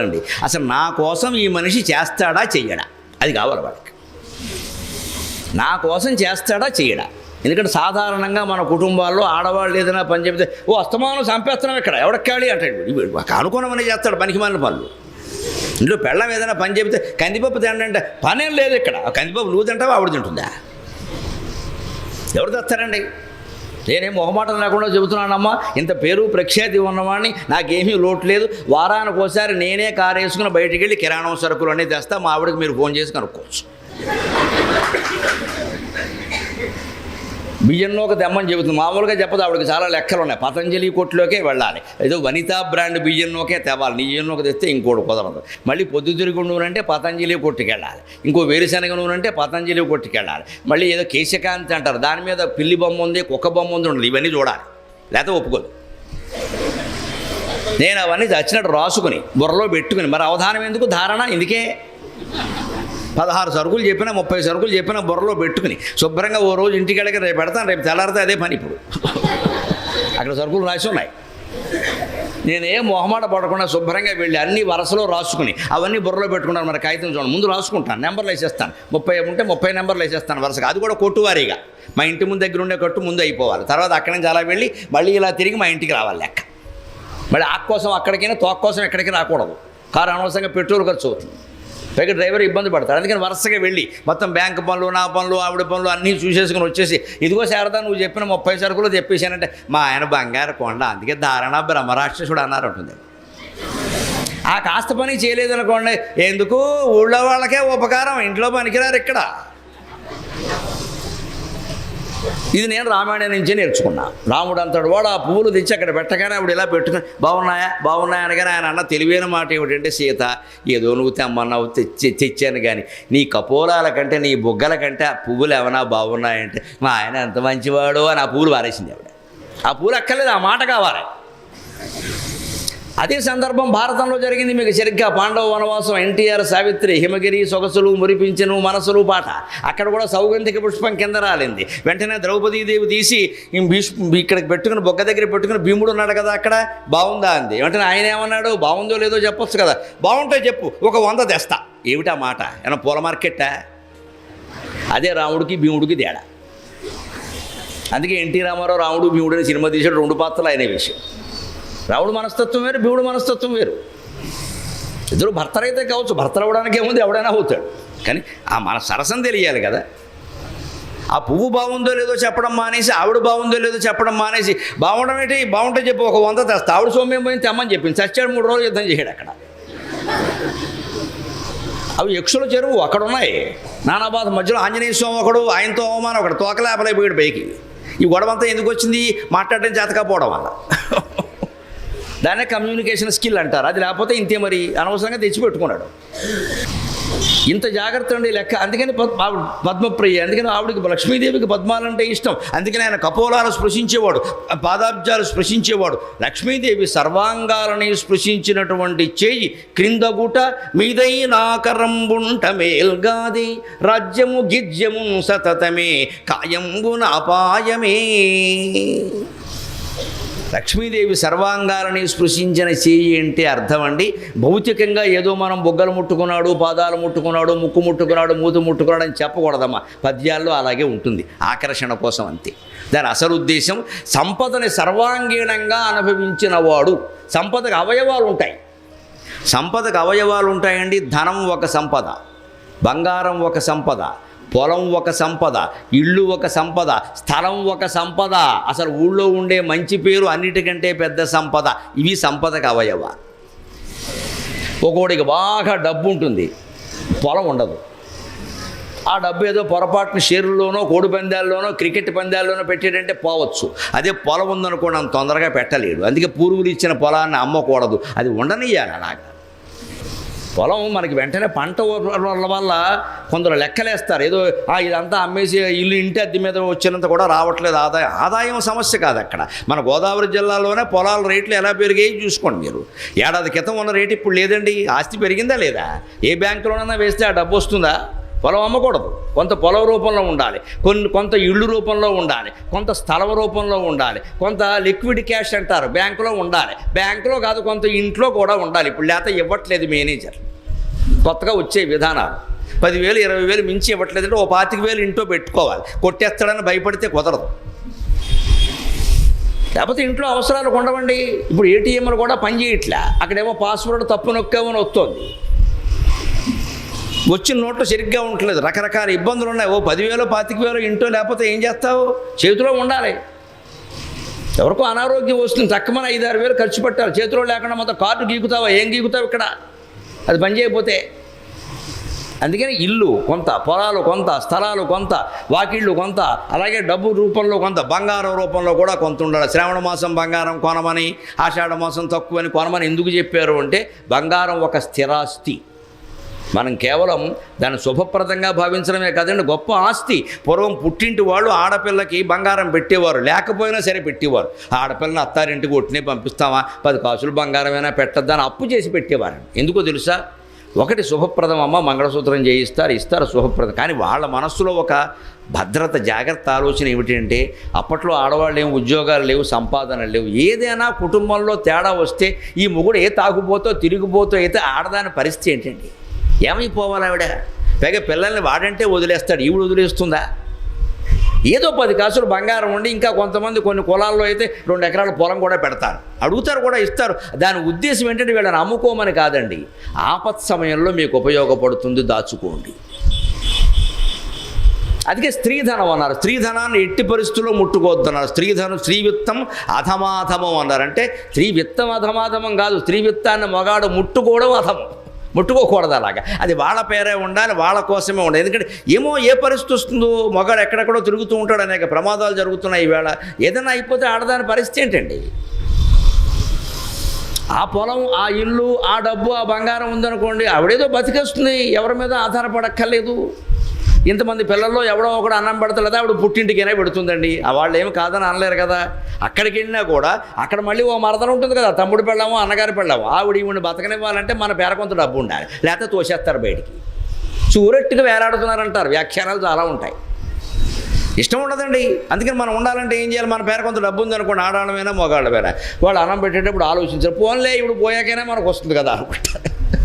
అండి అసలు నా కోసం ఈ మనిషి చేస్తాడా చెయ్యడా? అది కావాలి వాళ్ళకి. నా కోసం చేస్తాడా చెయ్యడా? ఎందుకంటే సాధారణంగా మన కుటుంబాల్లో ఆడవాళ్ళు ఏదైనా పని చెప్తే ఓ అస్తమానం చంపేస్తున్నాం ఇక్కడ ఎవడక్కాళి అంటాడు వీడు. అనుకున్నమని చేస్తాడు పనికి మాలిన పనులు. ఇంట్లో పెళ్ళం ఏదైనా పని చెబితే కందిపప్పు తినండి పనేం లేదు ఇక్కడ. కందిపప్పు నువ్వు తింటావా ఆవిడ తింటుందా? ఎవరు తెస్తారండి? నేనేం మొహమాటం లేకుండా చెబుతున్నానమ్మా. ఇంత పేరు ప్రఖ్యాతి ఉన్నవాడిని నాకేమీ లోటు లేదు. వారానికి ఒకసారి నేనే కారు వేసుకుని బయటికి వెళ్ళి కిరాణం సరుకులు అనేది తెస్తా మా ఆవిడకి మీరు ఫోన్ చేసి కనుక్కోవచ్చు. బియ్యంలోకి తెమ్మని చెబుతుంది. మామూలుగా చెప్పదు ఆవిడకి చాలా లెక్కలు ఉన్నాయి పతంజలి కొట్టులోకే వెళ్ళాలి. ఏదో వనితా బ్రాండ్ బియ్యంలోకే తేవాలి. నీ తెస్తే ఇంకోటి కుదరదు. మళ్ళీ పొద్దుతిరుగు నూనె అంటే పతంజలి కొట్టుకెళ్ళాలి. ఇంకో వేరుశనగ నూనె అంటే పతంజలి కొట్టుకెళ్ళాలి. మళ్ళీ ఏదో కేశకాంతి అంటారు. దాని మీద పిల్లి బొమ్మ ఉంది కుక్క బొమ్మ ఉంది ఉండదు ఇవన్నీ చూడాలి. లేకపోతే ఒప్పుకోదు. నేను అవన్నీ చచ్చినట్టు రాసుకుని బుర్రలో పెట్టుకుని మరి అవధానం ఎందుకు? ధారణ? ఇందుకే. పదహారు సరుకులు చెప్పినా ముప్పై సరుకులు చెప్పినా బుర్రలో పెట్టుకుని శుభ్రంగా ఓ రోజు ఇంటికి వెళ్ళక రేపు పెడతాను రేపు తెల్లారితే అదే పని ఇప్పుడు. అక్కడ సరుకులు రాసి ఉన్నాయి. నేను మొహమాట పడకుండా శుభ్రంగా వెళ్ళి అన్ని వరుసలో రాసుకుని అవన్నీ బుర్రలో పెట్టుకున్నాను మరి కాగితం చూడండి. ముందు రాసుకుంటాను నెంబర్లు వేసేస్తాను. ముప్పై ఉంటే ముప్పై నెంబర్లు వేసేస్తాను వరుసగా. అది కూడా కొట్టువారీగా. మా ఇంటి ముందు దగ్గర ఉండే కట్టు ముందు అయిపోవాలి. తర్వాత అక్కడి నుంచి అలా వెళ్ళి మళ్ళీ ఇలా తిరిగి మా ఇంటికి రావాలి లెక్క. మళ్ళీ ఆకు కోసం అక్కడికైనా తోక కోసం ఎక్కడికి రాకూడదు. కారు అనవసరంగా పెట్రోల్ ఖర్చు అవుతుంది. పైగా డ్రైవర్ ఇబ్బంది పడతాడు. అందుకని వరుసగా వెళ్ళి మొత్తం బ్యాంక్ పనులు నా పనులు ఆవిడ పనులు అన్నీ చూసేసుకుని వచ్చేసి ఇదిగో శారదా నువ్వు చెప్పిన ముప్పై సరుకులు చెప్పేశానంటే మా ఆయన బంగారు కొండ అందుకే ధారణ బ్రహ్మరాక్షసుడు అన్నారు ఉంటుంది ఆ కాస్త పని చేయలేదనుకోండి ఎందుకు? ఊళ్ళో వాళ్ళకే ఉపకారం ఇంట్లో పనికిరారు ఇక్కడ. ఇది నేను రామాయణం నుంచే నేర్చుకున్నా. రాముడు అంతడు వాడు ఆ పువ్వులు తెచ్చి అక్కడ పెట్టగానే ఆవిడ ఇలా పెట్టుకుని బాగున్నాయా? బాగున్నాయా? అనగానే ఆయన అన్న తెలివైన మాట ఏమిటంటే సీత ఏదో నువ్వు తెమ్మన్నావు తెచ్చి తెచ్చాను కానీ నీ కపోలాల కంటే నీ బుగ్గల కంటే ఆ పువ్వులు ఏమైనా బాగున్నాయంటే మా ఆయన ఎంత మంచివాడు అని ఆ పువ్వులు వారేసింది ఆవిడ. ఆ పూలు అక్కర్లేదు ఆ మాట కావాలి. అదే సందర్భం భారతంలో జరిగింది. మీకు సరిగ్గా పాండవ వనవాసం ఎన్టీఆర్ సావిత్రి హిమగిరి సొగసులు మురిపించను మనసులు పాట అక్కడ కూడా సౌగంధిక పుష్పం కింద రాలింది. వెంటనే ద్రౌపదీదేవి తీసి భీష్ ఇక్కడికి పెట్టుకుని బొగ్గ దగ్గర పెట్టుకుని భీముడు ఉన్నాడు కదా అక్కడ? బాగుందా అంది. వెంటనే ఆయన ఏమన్నాడు? బాగుందో లేదో చెప్పొచ్చు కదా. బాగుంటే చెప్పు. ఒక వంద తెస్తా. ఏమిటా మాట? ఏమన్నా పూల మార్కెట్టా అదే రాముడికి భీముడికి తేడా. అందుకే ఎన్టీ రామారావు రాముడు భీముడు అనే సినిమా తీసాడు రెండు పాత్రలు ఆయన విషయం రాముడు మనస్తత్వం వేరు భీముడు మనస్తత్వం వేరు. ఇద్దరు భర్తలైతే కావచ్చు భర్తలు అవ్వడానికి ఏముంది ఎవడైనా అవుతాడు. కానీ ఆ మన సరసం తెలియాలి కదా. ఆ పువ్వు బాగుందో లేదో చెప్పడం మానేసి ఆవిడ బాగుందో లేదో చెప్పడం మానేసి బాగుండడం ఏంటి? బాగుంటే చెప్పి ఒక వంద తెస్తా. ఆవిడ సోమ్యం పోయింది తెమ్మని చెప్పింది. చచ్చాడు మూడు రోజులు యుద్ధం చేశాడు అక్కడ. అవి యక్షుల చెరువు అక్కడ ఉన్నాయి నానాబాద్ మధ్యలో ఆంజనేయ స్వామి ఒకడు ఆయనతో అవమానం ఒకడు తోకలేపలైపోయాడు పైకి. ఈ గొడవంతా ఎందుకు వచ్చింది? మాట్లాడడం చేతకపోవడం వల్ల. దాన్నే కమ్యూనికేషన్ స్కిల్ అంటారు. అది లేకపోతే ఇంతే మరి అనవసరంగా తెచ్చిపెట్టుకున్నాడు. ఇంత జాగ్రత్త అండి లెక్క. అందుకని ఆవిడ పద్మప్రియ అందుకని ఆవిడకి లక్ష్మీదేవికి పద్మాలంటే ఇష్టం. అందుకని ఆయన కపోలాలు స్పృశించేవాడు పాదాబ్జాలు స్పృశించేవాడు. లక్ష్మీదేవి సర్వాంగాలని స్పృశించినటువంటి చేయి క్రిందగుట మీదై నాకరంబుంట మేల్గాది రాజ్యము గిజ్యము సతతమే కాయంబున అపాయమే. లక్ష్మీదేవి సర్వాంగాలని స్పృశించిన చేయి అంటే అర్థం అండి. భౌతికంగా ఏదో మనం బొగ్గలు ముట్టుకున్నాడు పాదాలు ముట్టుకున్నాడు ముక్కు ముట్టుకున్నాడు మూతు ముట్టుకున్నాడు అని చెప్పకూడదమ్మా. పద్యాల్లో అలాగే ఉంటుంది. ఆకర్షణ కోసం అంతే. దాని అసలు ఉద్దేశం సంపదని సర్వాంగీణంగా అనుభవించిన వాడు సంపదకు అవయవాలు ఉంటాయి. సంపదకు అవయవాలు ఉంటాయండి. ధనం ఒక సంపద బంగారం ఒక సంపద పొలం ఒక సంపద ఇల్లు ఒక సంపద స్థలం ఒక సంపద. అసలు ఊళ్ళో ఉండే మంచి పేరు అన్నిటికంటే పెద్ద సంపద ఇవి సంపదకు అవయవ. ఒకడికి బాగా డబ్బు ఉంటుంది పొలం ఉండదు. ఆ డబ్బు ఏదో పొరపాటున షేర్లోనో కోడి పందాల్లోనో క్రికెట్ పందాల్లోనో పెట్టాడంటే పోవచ్చు. అదే పొలం ఉందనుకోండి అంత తొందరగా పెట్టలేడు. అందుకే పూర్వులు ఇచ్చిన పొలాన్ని అమ్మకూడదు. అది ఉండనియ్యాలి అలాగా. పొలం మనకి వెంటనే పంట వల్ల కొందరు లెక్కలేస్తారు. ఏదో ఇదంతా అమ్మేసి ఇల్లు ఇంటి అద్దె మీద వచ్చినంత కూడా రావట్లేదు ఆదాయం. ఆదాయం సమస్య కాదు అక్కడ. మన గోదావరి జిల్లాలోనే పొలాల రేట్లు ఎలా పెరిగాయి చూసుకోండి మీరు. ఏడాది క్రితం ఉన్న రేటు ఇప్పుడు లేదండి. ఆస్తి పెరిగిందా లేదా? ఏ బ్యాంకులోనైనా వేస్తే ఆ డబ్బు వస్తుందా? పొలం అమ్మకూడదు. కొంత పొలం రూపంలో ఉండాలి. కొన్ని కొంత ఇళ్ళు రూపంలో ఉండాలి. కొంత స్థలం రూపంలో ఉండాలి. కొంత లిక్విడ్ క్యాష్ అంటారు. బ్యాంకులో ఉండాలి. బ్యాంకులో కాదు కొంత ఇంట్లో కూడా ఉండాలి. ఇప్పుడు లేకపోతే ఇవ్వట్లేదు మేనేజర్. కొత్తగా వచ్చే విధానాలు. పదివేలు ఇరవై వేలు మించి ఇవ్వట్లేదంటే ఓ పాతిక వేలు ఇంట్లో పెట్టుకోవాలి. కొట్టేస్తాడని భయపడితే కుదరదు. లేకపోతే ఇంట్లో అవసరాలు ఉండవండి ఇప్పుడు ఏటీఎంలు కూడా పనిచేయట్లే. అక్కడేమో పాస్వర్డ్ తప్పు నొక్కామని వస్తుంది. వచ్చిన నోట్లు సరిగ్గా ఉండట్లేదు. రకరకాల ఇబ్బందులు ఉన్నాయి. ఓ పదివేలు పాతిక వేలు ఇంటో లేకపోతే ఏం చేస్తావు? చేతిలో ఉండాలి. ఎవరికో అనారోగ్యం వస్తుంది. తక్కువన ఐదారు వేలు ఖర్చు పెట్టాలి. చేతిలో లేకుండా మొత్తం కార్డు గీకుతావా? ఏం గీకుతావు ఇక్కడ? అది పని చేయకపోతే. అందుకని ఇల్లు కొంత పొలాలు కొంత స్థలాలు కొంత వాకిళ్ళు కొంత అలాగే డబ్బు రూపంలో కొంత బంగారం రూపంలో కూడా కొంత ఉండాలి. శ్రావణ మాసం బంగారం కొనమని ఆషాఢ మాసం తక్కువని కొనమని ఎందుకు చెప్పారు అంటే బంగారం ఒక స్థిరాస్తి. మనం కేవలం దాన్ని శుభప్రదంగా భావించడమే కాదండి గొప్ప ఆస్తి. పూర్వం పుట్టింటి వాళ్ళు ఆడపిల్లకి బంగారం పెట్టేవారు. లేకపోయినా సరే పెట్టేవారు. ఆడపిల్లని అత్తారింటికి ఒట్టినే పంపిస్తామా? పది కాసులు బంగారమైనా పెట్టద్దని అప్పు చేసి పెట్టేవారు. ఎందుకో తెలుసా? ఒకటి శుభప్రదం అమ్మ మంగళసూత్రం చేయిస్తారు ఇస్తారు శుభప్రదం. కానీ వాళ్ళ మనస్సులో ఒక భద్రత జాగ్రత్త ఆలోచన ఏమిటంటే అప్పట్లో ఆడవాళ్ళు ఏం ఉద్యోగాలు లేవు సంపాదన లేవు. ఏదైనా కుటుంబంలో తేడా వస్తే ఈ మొగుడు ఏ తాగుపోతో తిరిగిపోతో అయితే ఆడదాని పరిస్థితి ఏంటండి? ఏమైపోవాలి ఆవిడ పైగా పిల్లల్ని వాడంటే వదిలేస్తాడు ఈవిడ వదిలేస్తుందా? ఏదో పది కాసులు బంగారం ఉండి ఇంకా కొంతమంది కొన్ని కులాల్లో అయితే రెండు ఎకరాల పొలం కూడా పెడతారు. అడుగుతారు కూడా ఇస్తారు. దాని ఉద్దేశం ఏంటంటే వీళ్ళని అమ్ముకోమని కాదండి. ఆపత్ సమయంలో మీకు ఉపయోగపడుతుంది దాచుకోండి. అందుకే స్త్రీధనం అన్నారు. స్త్రీధనాన్ని ఎట్టి పరిస్థితుల్లో ముట్టుకోవద్దన్నారు. స్త్రీధనం స్త్రీవిత్తం అధమాధమం అన్నారు. అంటే స్త్రీ విత్తం అధమాధమం కాదు. స్త్రీ విత్తాన్ని మగాడు ముట్టుకోవడం అధమం. ముట్టుకోకూడదు అలాగా. అది వాళ్ళ పేరే ఉండాలి వాళ్ళ కోసమే ఉండాలి. ఎందుకంటే ఏమో ఏ పరిస్థితి వస్తుందో మగాడు ఎక్కడెక్కడో తిరుగుతూ ఉంటాడు అనేక ప్రమాదాలు జరుగుతున్నాయి ఈవేళ. ఏదైనా అయిపోతే ఆడదాని పరిస్థితి ఏంటండి? ఆ పొలం ఆ ఇల్లు ఆ డబ్బు ఆ బంగారం ఉందనుకోండి ఆవిడేదో బతికేస్తుంది ఎవరి మీద ఆధారపడక్కర్లేదు. ఇంతమంది పిల్లల్లో ఎవడో ఒకడు అన్నం పెడతలేదా ఆవిడ పుట్టింటికైనా పెడుతుందండి. వాళ్ళు ఏమి కాదని అనలేరు కదా. అక్కడికి వెళ్ళినా కూడా అక్కడ మళ్ళీ ఓ మరదలు ఉంటుంది కదా తమ్ముడు పెళ్ళాము అన్నగారి పెళ్ళాము. ఆవిడ ఈవిడిని బతకనివ్వాలంటే మన పేరకొంత డబ్బు ఉండాలి లేకపోతే తోసేస్తారు బయటికి. చూరెట్టుగా వేలాడుతున్నారంటారు వ్యాఖ్యానాలు చాలా ఉంటాయి. ఇష్టం ఉండదండి. అందుకని మనం ఉండాలంటే ఏం చేయాలి? మన పేర కొంత డబ్బు ఉంది అనుకోండి ఆడాళ్ళమైనా మగాళ్ళమైనా. వాళ్ళు అన్నం పెట్టేటప్పుడు ఆలోచించారు పోన్లే ఇప్పుడు పోయాకైనా మనకు వస్తుంది కదా అనుకుంటారు.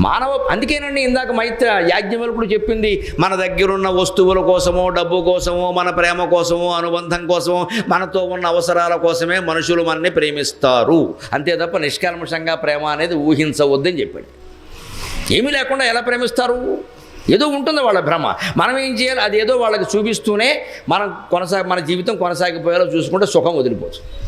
మానవ అందుకేనండి ఇందాక మైత్ర యాజ్ఞవల్కుడు చెప్పింది మన దగ్గరున్న వస్తువుల కోసమో డబ్బు కోసమో మన ప్రేమ కోసమో అనుబంధం కోసమో మనతో ఉన్న అవసరాల కోసమే మనుషులు మనని ప్రేమిస్తారు. అంతే తప్ప నిష్కల్మషంగా ప్రేమ అనేది ఊహించవద్దని చెప్పాడు. ఏమీ లేకుండా ఎలా ప్రేమిస్తారు? ఏదో ఉంటుంది వాళ్ళ భ్రమ. మనం ఏం చేయాలి? అది ఏదో వాళ్ళకి చూపిస్తూనే మనం కొనసాగ మన జీవితం కొనసాగిపోయేలా చూసుకుంటే సుఖం వదిలిపోవచ్చు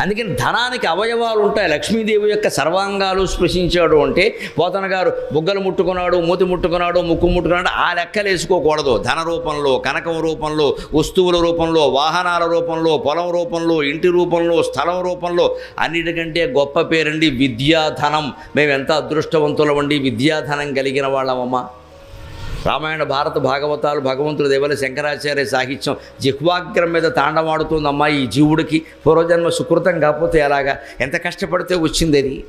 అందుకని ధనానికి అవయవాలు ఉంటాయి. లక్ష్మీదేవి యొక్క సర్వాంగాలు స్పృశించాడు అంటే పోతన గారు బుగ్గలు ముట్టుకున్నాడు మూతి ముట్టుకున్నాడు ముక్కు ముట్టుకున్నాడు ఆ లెక్కలు వేసుకోకూడదు. ధన రూపంలో కనకం రూపంలో వస్తువుల రూపంలో వాహనాల రూపంలో పొలం రూపంలో ఇంటి రూపంలో స్థలం రూపంలో అన్నిటికంటే గొప్ప పేరండి విద్యాధనం. మేము ఎంత అదృష్టవంతులమండి విద్యాధనం కలిగిన వాళ్ళమమ్మా. రామాయణ భారత భాగవతాలు భగవంతుడు దేవల శంకరాచార్య సాహిత్యం జిహ్వాగ్రం మీద తాండవాడుతుందమ్మా ఈ జీవుడికి. పూర్వజన్మ సుకృతం కాకపోతే ఎలాగా? ఎంత కష్టపడితే వచ్చింది అది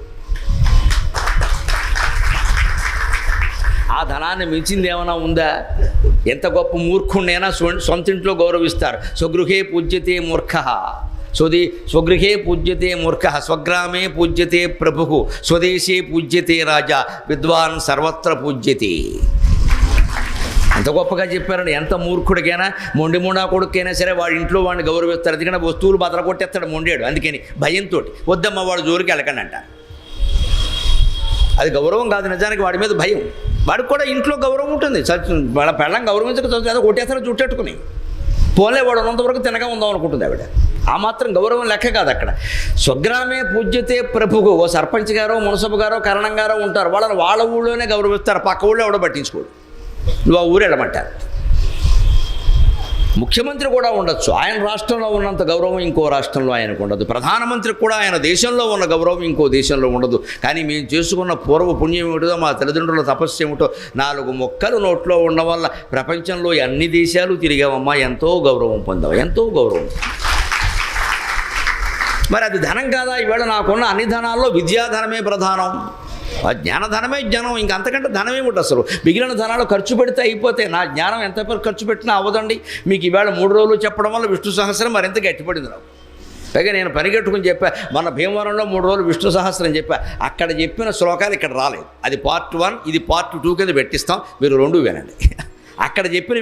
ఆ ధనాన్ని మించింది ఏమైనా ఉందా? ఎంత గొప్ప మూర్ఖుణ్ణైనా సొంతింట్లో సొంత ఇంట్లో గౌరవిస్తారు. స్వగృహే పూజ్యతే మూర్ఖ. స్వది స్వగృహే పూజ్యతే మూర్ఖ. స్వగ్రామే పూజ్యతే ప్రభు. స్వదేశే పూజ్యతే రాజా. విద్వాన్ సర్వత్ర పూజ్యతే. ఎంత గొప్పగా చెప్పారండి. ఎంత మూర్ఖుడికైనా మొండి ముండా కొడుకైనా సరే వాడి ఇంట్లో వాడిని గౌరవిస్తారు. ఎందుకంటే వస్తువులు బదల కొట్టేస్తాడు మొండేడు. అందుకని భయంతో వద్దమ్మ వాడు జోరికి వెళ్ళకండి అంట అది గౌరవం కాదు నిజానికి వాడి మీద భయం. వాడికి కూడా ఇంట్లో గౌరవం ఉంటుంది. వాళ్ళ పెళ్ళం గౌరవించక చదువు ఏదో కొట్టేస్తారో చుట్టెట్టుకుని పోలే వాడు ఉన్నంతవరకు తినగా ఉందాం అనుకుంటుంది ఆవిడ. ఆ మాత్రం గౌరవం లెక్క కాదు అక్కడ. స్వగ్రామే పూజ్యతే ప్రభువు ఓ సర్పంచ్ గారో మునసబు గారో కరణం గారో ఉంటారు. వాళ్ళని వాళ్ళ ఊళ్ళోనే గౌరవిస్తారు. పక్క ఊళ్ళో ఎవడో పట్టించుకోడు. నువ్వు ఆ ఊరు వెళ్ళమంటారు ముఖ్యమంత్రి కూడా ఉండొచ్చు. ఆయన రాష్ట్రంలో ఉన్నంత గౌరవం ఇంకో రాష్ట్రంలో ఆయనకు ఉండదు. ప్రధానమంత్రికి కూడా ఆయన దేశంలో ఉన్న గౌరవం ఇంకో దేశంలో ఉండదు. కానీ మేము చేసుకున్న పూర్వ పుణ్యం ఏమిటో మా తల్లిదండ్రుల తపస్సు ఏమిటో నాలుగు మొక్కలు నోట్లో ఉండడం వల్ల ప్రపంచంలో అన్ని దేశాలు తిరిగామమ్మా ఎంతో గౌరవం పొందాం ఎంతో గౌరవం. మరి అది ధనం కాదా? ఈవేళ నాకున్న అన్ని ధనాల్లో విద్యాధనమే ప్రధానం. ఆ జ్ఞానధనమే జ్ఞానం ఇంక అంతకంటే ధనమే ఉంటుంది అసలు. మిగిలిన ధనాలు ఖర్చు పెడితే అయిపోతే నా జ్ఞానం ఎంత పేరు ఖర్చు పెట్టినా అవ్వదండి. మీకు ఈవేళ మూడు రోజులు చెప్పడం వల్ల విష్ణు సహస్రం మరింత గట్టిపడింది నాకు. పైగా నేను పరిగెట్టుకుని చెప్పా మన భీమవరంలో మూడు రోజులు విష్ణు సహస్రం చెప్పా అక్కడ చెప్పిన శ్లోకాలు ఇక్కడ రాలేదు. అది పార్ట్ వన్ ఇది పార్ట్ టూ కింద పెట్టిస్తాం మీరు రెండు వినండి. అక్కడ చెప్పిన